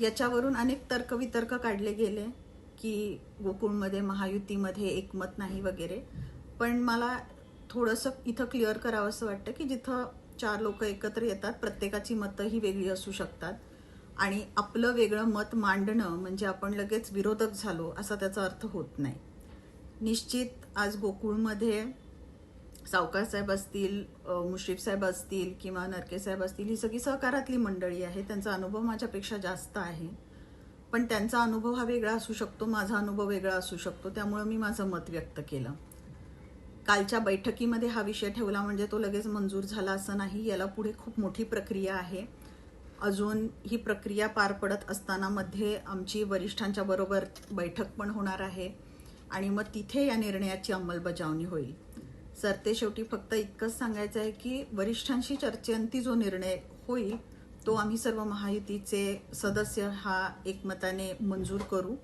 याच्यावरून अनेक तर्कवितर्क काढले गेले की गोकुळमध्ये महायुतीमध्ये एकमत नाही वगैरे. पण मला थोडंसं इथं क्लिअर करावं असं वाटतं की जिथं चार लोक एकत्र येतात प्रत्येकाची मतं ही वेगळी असू शकतात. आणि आपलं वेगळं मत मांडणं म्हणजे आपण लगेच विरोधक झालो असा त्याचा अर्थ होत नाही. निश्चित आज गोकुळमध्ये सावकार साहेब असतील मुश्रीफ साहेब असतील किंवा नरके साहेब असतील ही सगळी सहकारातली मंडळी आहे त्यांचा अनुभव माझ्यापेक्षा जास्त आहे. पण त्यांचा अनुभव हा वेगळा असू शकतो माझा अनुभव वेगळा असू शकतो. त्यामुळं मी माझं मत व्यक्त केलं. कालच्या बैठकीमध्ये हा विषय ठेवला म्हणजे तो लगेच मंजूर झाला असं नाही. याला पुढे खूप मोठी प्रक्रिया आहे. अजून ही प्रक्रिया पार पडत असताना मध्ये आमची वरिष्ठांच्या बरोबर बैठक पण होणार आहे. आणि मग तिथे या निर्णयाची अंमलबजावणी होईल. सरते शेवटी फक्त इतकंच सांगायचं आहे की वरिष्ठांशी चर्चेअंती जो निर्णय होईल तो आम्ही सर्व महायुतीचे सदस्य हा एकमताने मंजूर करू.